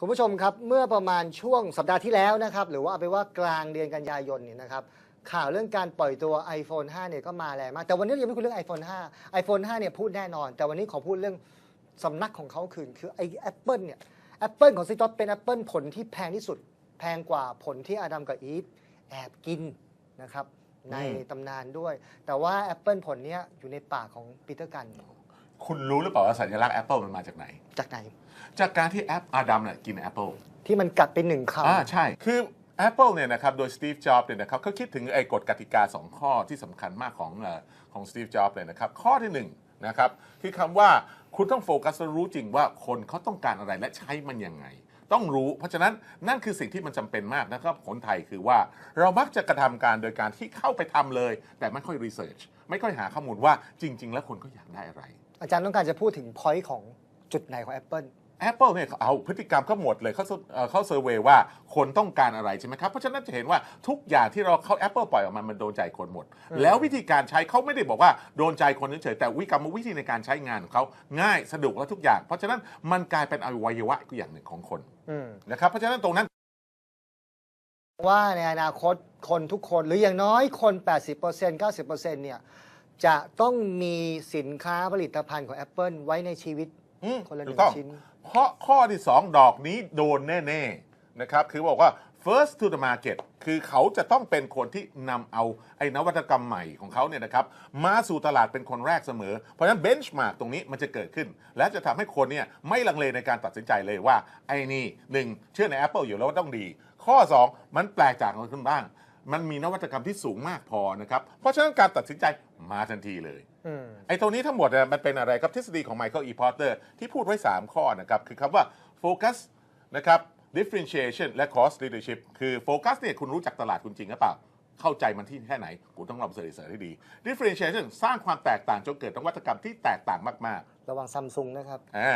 คุณผู้ชมครับเมื่อประมาณช่วงสัปดาห์ที่แล้วนะครับ หรือว่าเอาไปว่ากลางเดือนกันยายนเนี่ยนะครับข่าวเรื่องการปล่อยตัว iPhone 5 เนี่ยก็มาแรงมาก แต่วันนี้ยังไม่คุยเรื่อง iPhone 5 iPhone 5 เนี่ยพูดแน่นอน แต่วันนี้ขอพูดเรื่องสำนักของเขาคืนคือไอ้ Apple เนี่ย Apple ของซีจอสเป็น Apple ผลที่แพงที่สุด แพงกว่าผลที่อาดัมกับอีฟแอบกินนะครับในตำนานด้วย แต่ว่า Apple ผลเนี้ยอยู่ในปากของปีเตอร์กัน คุณรู้หรือเปล่าว่าสัญลักษณ์ Apple มันมาจากไหน จากไหน จากการที่แอปอาดัมเนี่ยกิน Apple ที่มันกัดเป็นหนึ่งคำอ่าใช่ คือ Apple เนี่ยนะครับโดย Steve Jobs เนี่ยนะครับเขาคิดถึงไอ้กฎกติกา 2 ข้อที่สำคัญมากของเอ่อของ Steve Jobs เลยนะครับข้อที่1นะครับคือคำว่าคุณต้องโฟกัสและรู้จริงว่าคนเขาต้องการอะไรและใช้มันยังไง ต้องรู้ เพราะฉะนั้นนั่นคือสิ่งที่มันจำเป็นมากนะครับคนไทยคือว่าเรามักจะกระทำการโดยการที่เข้าไปทำเลย แต่ไม่ค่อยรีเสิร์ชไม่ค่อยหาข้อมูลว่าจริง ๆ แล้วคนก็อยากได้อะไร อาจารย์ต้องการจะพูดถึง point ของจุดไหนของ Apple Apple เนี่ยเขาเอาพฤติกรรมเขาหมดเลยเขาเอ่อเขาเซอร์เวยว่าคนต้องการอะไรใช่ไหมครับ เพราะฉะนั้นจะเห็นว่าทุกอย่างที่เราเขา Apple ปล่อยออกมามันโดนใจคนหมด แล้ววิธีการใช้เขาไม่ได้บอกว่าโดนใจคนเฉยๆแต่วิกรรมวิธีในการใช้งานของเขาง่ายสะดวกและทุกอย่าง เพราะฉะนั้นมันกลายเป็นอวัยวะอีกอย่างหนึ่งของคนอืมนะครับเพราะฉะนั้นตรงนั้น ว่าในอนาคตคนทุกคนหรืออย่างน้อยคน 80% 90%เนี่ย จะต้องมีสินค้าผลิตภัณฑ์ของ Apple ไว้ในชีวิตอืมคนละหถูนึ่กงต้องชิ้น เพราะข้อที่ 2 ดอกนี้โดนแน่ ๆ นะครับ คือบอกว่า first to the market คือเขาจะต้องเป็นคนที่นำเอาไอ้นวัตกรรมใหม่ของเขาเนี่ยนะครับ มาสู่ตลาดเป็นคนแรกเสมอ เพราะฉะนั้น benchmark ตรงนี้มันจะเกิดขึ้น และจะทำให้คนเนี่ยไม่ลังเลในการตัดสินใจเลยว่า ไอ้นี่หนึ่งเชื่อใน Apple อยู่แล้วว่าต้องดี ข้อ 2 มันแปลกจากคนขึ้นบ้าง มันมีนวัตกรรมที่สูงมากพอนะครับ เพราะฉะนั้นการตัดสินใจมาทันทีเลยอืมไอ้ตรงนี้ทั้งหมดเนี่ยมันเป็นอะไรครับทฤษฎีของไมเคิลอีพอร์เตอร์ที่พูดไว้ 3 ข้อนะครับ คือคำว่า focus นะครับ differentiation และ cost leadership คือ focus เนี่ยคุณรู้จักตลาดคุณจริงหรือเปล่า เข้าใจมันที่แค่ไหน คุณต้องลองเสิร์ชให้ดี differentiation สร้างความแตกต่างจนเกิดนวัตกรรมที่แตกต่างมากระวังซัมซุงนะครับๆอ่า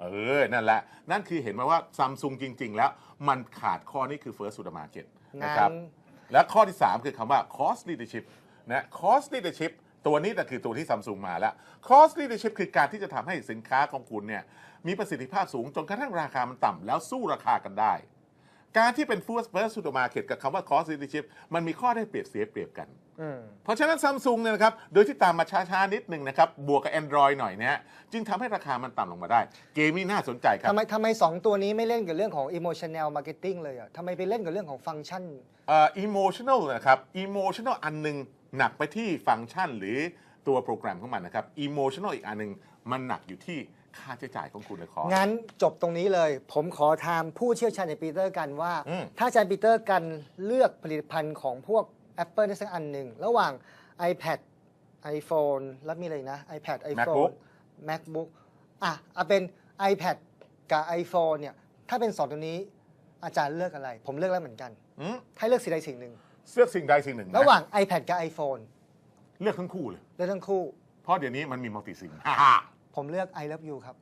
เออ นั่นแหละ นั่นคือเห็นไหมว่าซัมซุงจริง ๆ แล้วมันขาดข้อนี้คือ first to the market นะครับงั้น และข้อที่ 3 คือคำว่า cost leadership นะ cost leadership ตัวนี้แต่คือตัวที่ซัมซุงมาแล้ว cost leadership คือการที่จะทำให้สินค้าของคุณเนี่ยมีประสิทธิภาพสูงจนกระทั่งราคามันต่ำแล้วสู้ราคากันได้ การที่เป็น first first to the market กับคำว่า cost leadership มันมีข้อได้เปรียบเสียเปรียบกันอืมเพราะฉะนั้นซัมซุงเนี่ยนะครับ โดยที่ตามมาช้าๆ นิดหนึ่งนะครับ บวกกับ Android หน่อยนะฮะจึงทำให้ราคามันต่ำลงมาได้ เกมนี้น่าสนใจครับทำไมทำไมสองตัวนี้ไม่เล่นกับเรื่องของ emotional marketing เลยอะทำไมไปเล่นกับเรื่องของฟังก์ชันเอ่อ emotional นะครับ emotional อันหนึงหนักไปที่ฟังก์ชันหรือตัวโปรแกรมของมันนะครับ emotional อีกอันหนึงมันหนักอยู่ที่ ค่าใช้จ่ายของคุณในคอร์สงั้นจบตรงนี้เลย ผมขอถามผู้เชี่ยวชาญในปีเตอร์กันว่า อืม ถ้าอาจารย์ปีเตอร์กันเลือกผลิตภัณฑ์ของพวก Apple ได้สักอันหนึ่ง ระหว่าง iPad iPhone แล้วมีอะไรอีกนะ iPad iPhone MacBook อะเอาเป็น iPad กับ iPhone เนี่ย ถ้าเป็นสองตัวนี้อาจารย์เลือกอะไร ผมเลือกแล้วเหมือนกัน อืมให้เลือกสิ่งใดสิ่งหนึ่ง เลือกสิ่งใดสิ่งหนึ่งนระหว่าง iPad กับ iPhone เลือกทั้งคู่เลย เลือกทั้งคู่ เพราะเดี๋ยวนี้มันมีมัลติซิม ผมเลือก I love you ครับ